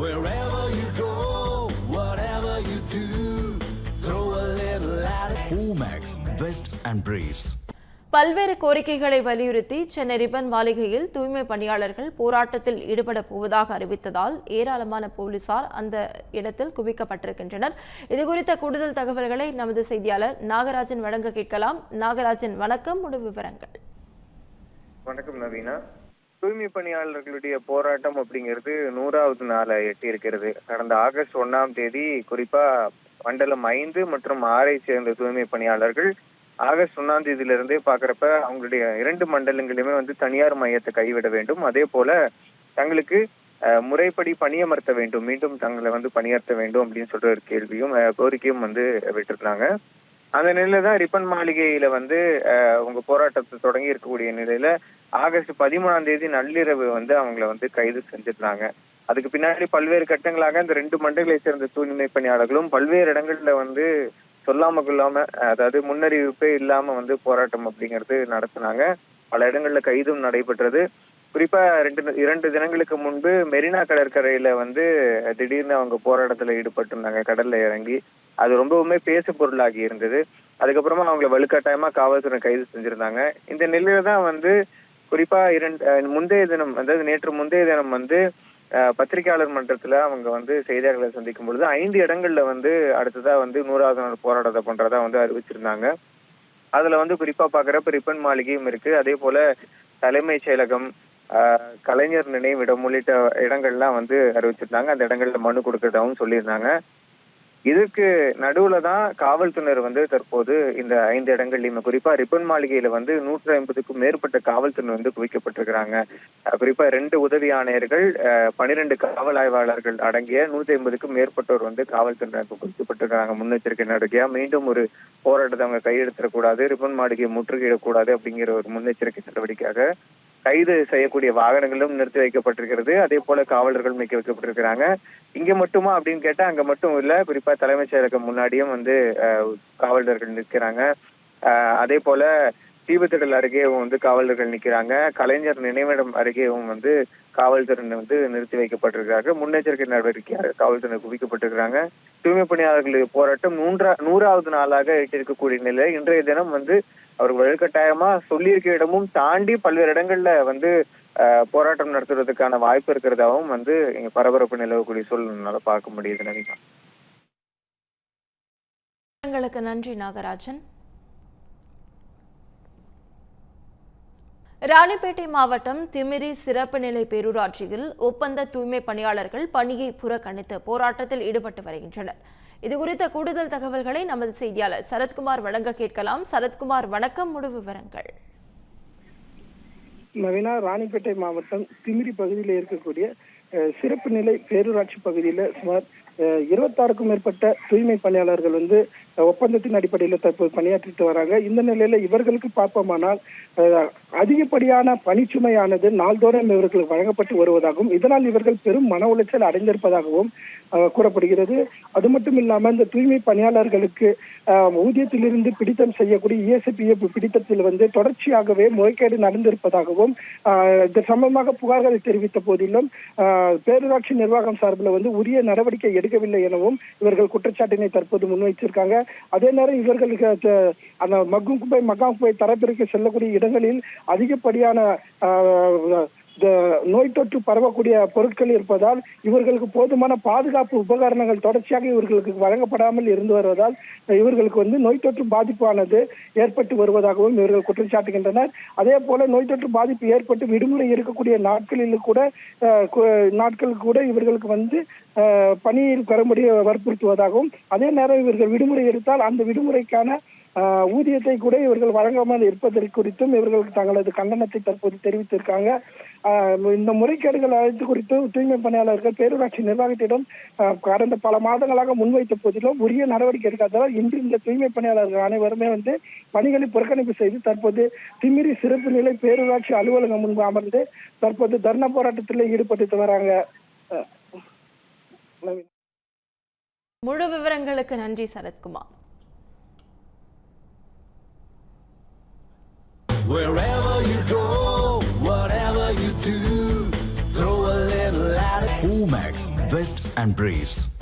Wherever you go, whatever you do, throw a little at it. Omax, Vest and Briefs. பல்வேறு கோரிக்கைகளை வலியுறுத்தி Chennai ribbon மாளிகையில் தூய்மை பணியாளர்கள் போராட்டத்தில் ஈடுபட போவதாக அறிவித்ததால் ஏராளமான போலீசார் அந்த இடத்தில் குவிக்கப்பட்டிருக்கின்றனர். இதுகுறித்த கூடுதல் தகவல்களை நமது செய்தியாளர் நாகராஜன் வழங்க கேட்கலாம். நாகராஜன் வணக்கம். முழு விவரங்கள். வணக்கம் நவீனா. தூய்மை பணியாளர்களுடைய போராட்டம் அப்படிங்கிறது நூறாவது நாளை எட்டி இருக்கிறது கடந்த ஆகஸ்ட் ஒண்ணாம் தேதி குறிப்பா மண்டலம் ஐந்து மற்றும் ஆறை சேர்ந்த தூய்மை பணியாளர்கள் ஆகஸ்ட் ஒன்னாம் தேதியில இருந்தே பாக்குறப்ப அவங்களுடைய இரண்டு மண்டலங்களுமே வந்து தனியார் மையத்தை கைவிட வேண்டும். அதே போல தங்களுக்கு முறைப்படி பணியமர்த்த வேண்டும். மீண்டும் தங்களை வந்து பணியாற்ற வேண்டும் அப்படின்னு சொல்ற ஒரு கேள்வியும் கோரிக்கையும் வந்து விட்டுருக்காங்க அந்த நிலையில தான் ரிப்பன் மாளிகையில வந்து அஹ், உங்க போராட்டத்தை தொடங்கி இருக்கக்கூடிய நிலையில ஆகஸ்ட் பதிமூணாம் தேதி நள்ளிரவு வந்து அவங்கள வந்து கைது செஞ்சிருந்தாங்க. அதுக்கு பின்னாடி பல்வேறு கட்டங்களாக இந்த ரெண்டு மண்டலங்களை சேர்ந்த தூய்மை பணியாளர்களும் பல்வேறு இடங்கள்ல வந்து சொல்லாம கொள்ளாம அதாவது முன்னறிவிப்பே இல்லாம வந்து போராட்டம் அப்படிங்கிறது நடத்தினாங்க. பல இடங்கள்ல கைதும் நடைபெற்றது. குறிப்பா ரெண்டு இரண்டு தினங்களுக்கு முன்பு மெரினா கடற்கரையில வந்து திடீர்னு அவங்க போராட்டத்துல ஈடுபட்டிருந்தாங்க. கடல்ல இறங்கி. அது ரொம்பவுமே பேசு பொருளாகி இருந்தது. அதுக்கப்புறமா அவங்களை வலுக்கட்டாயமா காவல்துறை கைது செஞ்சிருந்தாங்க. இந்த நிலையில தான் வந்து குறிப்பா இரண்டு முந்தைய தினம் அதாவது நேற்று முந்தைய தினம் வந்து பத்திரிகையாளர் மன்றத்துல அவங்க வந்து செய்தியாளர்களை சந்திக்கும் பொழுது ஐந்து இடங்கள்ல வந்து அடுத்ததா வந்து நூறாவது நாள் போராட்டத்தை பண்றதா வந்து அறிவிச்சிருந்தாங்க. அதுல வந்து குறிப்பா பாக்குறப்ப ரிப்பன் மாளிகையும் இருக்கு. அதே போல தலைமைச் செயலகம் கலைஞர் நினைவிடம் உள்ளிட்ட இடங்கள்லாம் வந்து அறிவிச்சிருந்தாங்க. அந்த இடங்கள்ல மனு கொடுக்கறதாவும் சொல்லியிருந்தாங்க. இதுக்கு நடுவுல தான் காவல்துறையினர் வந்து தற்போது இந்த ஐந்து இடங்கள்லயுமே குறிப்பா ரிப்பன் மாளிகையில வந்து நூற்றி ஐம்பதுக்கும் மேற்பட்ட காவல்துறையினர் வந்து குவிக்கப்பட்டிருக்கிறாங்க. அஹ் குறிப்பா ரெண்டு உதவி ஆணையர்கள் பனிரெண்டு காவல் ஆய்வாளர்கள் அடங்கிய நூத்தி ஐம்பதுக்கும் மேற்பட்டோர் வந்து காவல்துறையினர் குவிக்கப்பட்டிருக்கிறாங்க. முன்னெச்சரிக்கை நடவடிக்கையா மீண்டும் ஒரு போராட்டத்தை அவங்க கையெழுத்திடக்கூடாது ரிப்பன் மாளிகையை முற்றுகையிடக்கூடாது அப்படிங்கிற ஒரு முன்னெச்சரிக்கை நடவடிக்கையாக கைது செய்யக்கூடிய வாகனங்களும் நிறுத்தி வைக்கப்பட்டிருக்கிறது. அதே போல காவலர்கள் மிக்க வைக்கப்பட்டிருக்கிறாங்க. இங்க மட்டுமா அப்படின்னு கேட்டா அங்க மட்டும் இல்ல. குறிப்பா தலைமைச் செயலகம் முன்னாடியும் வந்து காவலர்கள் நிற்கிறாங்க. அதே போல தீபத்திடல் அருகேவும் வந்து காவலர்கள் நிக்கிறாங்க. கலைஞர் நினைவிடம் அருகேவும் வந்து காவல்துறை வந்து நிறுத்தி வைக்கப்பட்டிருக்கிறார்கள் முன்னெச்சரிக்கை நடவடிக்கையாக காவல்துறை குவிக்கப்பட்டிருக்கிறாங்க. தூய்மை பணியாளர்களுடைய போராட்டம் மூன்றா நூறாவது நாளாக எட்டிருக்கக்கூடிய நிலை இன்றைய தினம் வந்து அவர்கள் வலுக்கட்டாயமா சொல்லியிருக்க இடமும் தாண்டி பல்வேறு இடங்கள்ல வந்து போராட்டம் நடத்துறதுக்கான வாய்ப்பு இருக்கிறதாவும் வந்து இங்க பரபரப்பு நிலவக்கூடிய சூழ்நிலை பார்க்க முடியுது நினைக்கிறேன் நன்றி நாகராஜன். ராணிப்பேட்டை மாவட்டம் திமிரி சிறப்பு நிலை பேரூராட்சியில் ஒப்பந்த தூய்மை பணியாளர்கள் பணியை புறக்கணித்து போராட்டத்தில் ஈடுபட்டு வருகின்றனர். இதுகுறித்த கூடுதல் தகவல்களை நமது செய்தியாளர் சரத்குமார் வழங்க கேட்கலாம். சரத்குமார் வணக்கம். முழு விவரங்கள். நவீனா ராணிப்பேட்டை மாவட்டம் திமிரி பகுதியில் இருக்கக்கூடிய சிறப்பு நிலை பேரூராட்சி பகுதியில் சுமார் இருபத்தாறுக்கும் மேற்பட்ட தூய்மை பணியாளர்கள் வந்து ஒப்பந்தத்தின் அடிப்படையில் தற்போது பணியாற்றிட்டு வராங்க. இந்த நிலையில இவர்களுக்கு பார்ப்போமானால் அதிகப்படியான பணிச்சுமையானது நாள்தோறும் இவர்களுக்கு வழங்கப்பட்டு வருவதாகவும் இதனால் இவர்கள் பெரும் மன உளைச்சல் அடைந்திருப்பதாகவும் கூறப்படுகிறது. அது மட்டும் இல்லாமல் இந்த தூய்மை பணியாளர்களுக்கு ஊதியத்திலிருந்து பிடித்தம் செய்யக்கூடிய இஎஸ்பிஎஃப் பிடித்தத்தில் வந்து தொடர்ச்சியாகவே முறைகேடு நடந்திருப்பதாகவும் இது சம்பந்தமாக புகார்களை தெரிவித்த போதிலும் பேரூராட்சி நிர்வாகம் சார்பில் வந்து உரிய நடவடிக்கை எடுக்கவில்லை எனவும் இவர்கள் குற்றச்சாட்டினை தற்போது முன்வைத்திருக்காங்க. அதே நேரம் இவர்களுக்கு அந்த மக்கும் குப்பை மக்காம் குப்பை தரப்பிற்கு செல்லக்கூடிய இடங்களில் அதிகப்படியான இந்த நோய் தொற்று பரவக்கூடிய பொருட்கள் இருப்பதால் இவர்களுக்கு போதுமான பாதுகாப்பு உபகரணங்கள் தொடர்ச்சியாக இவர்களுக்கு வழங்கப்படாமல் இருந்து வருவதால் இவர்களுக்கு வந்து நோய் தொற்று பாதிப்பானது ஏற்பட்டு வருவதாகவும் இவர்கள் குற்றம் சாட்டுகின்றனர். அதே போல நோய் தொற்று பாதிப்பு ஏற்பட்டு விடுமுறை இருக்கக்கூடிய நாட்களில் கூட நாட்கள் கூட இவர்களுக்கு வந்து பணியில் பெறும்படி வற்புறுத்துவதாகவும் அதே நேரம் இவர்கள் விடுமுறை எடுத்தால் அந்த விடுமுறைக்கான ஊதியத்தை கூட இவர்கள் வழங்காமல் இருப்பதற்கு குறித்தும் இவர்களுக்கு தங்களது கண்டனத்தை தற்போது தெரிவித்திருக்காங்க. இந்த முறைகேடுகள் அனைத்து குறித்து தூய்மை பணியாளர்கள் பேரூராட்சி நிர்வாகத்திடம் கடந்த பல மாதங்களாக முன்வைத்த போதிலும் உரிய நடவடிக்கை எடுக்காததால் இன்று இந்த தூய்மை பணியாளர்கள் அனைவருமே வந்து பணிகளை புறக்கணிப்பு செய்து தற்போது திமிரி சிறப்பு நிலை பேரூராட்சி அலுவலகம் முன்பு அமர்ந்து தற்போது தர்ணா போராட்டத்தில் ஈடுபட்டு வராங்க. முழு விவரங்களுக்கு நன்றி சரத்குமார் Vest and Briefs.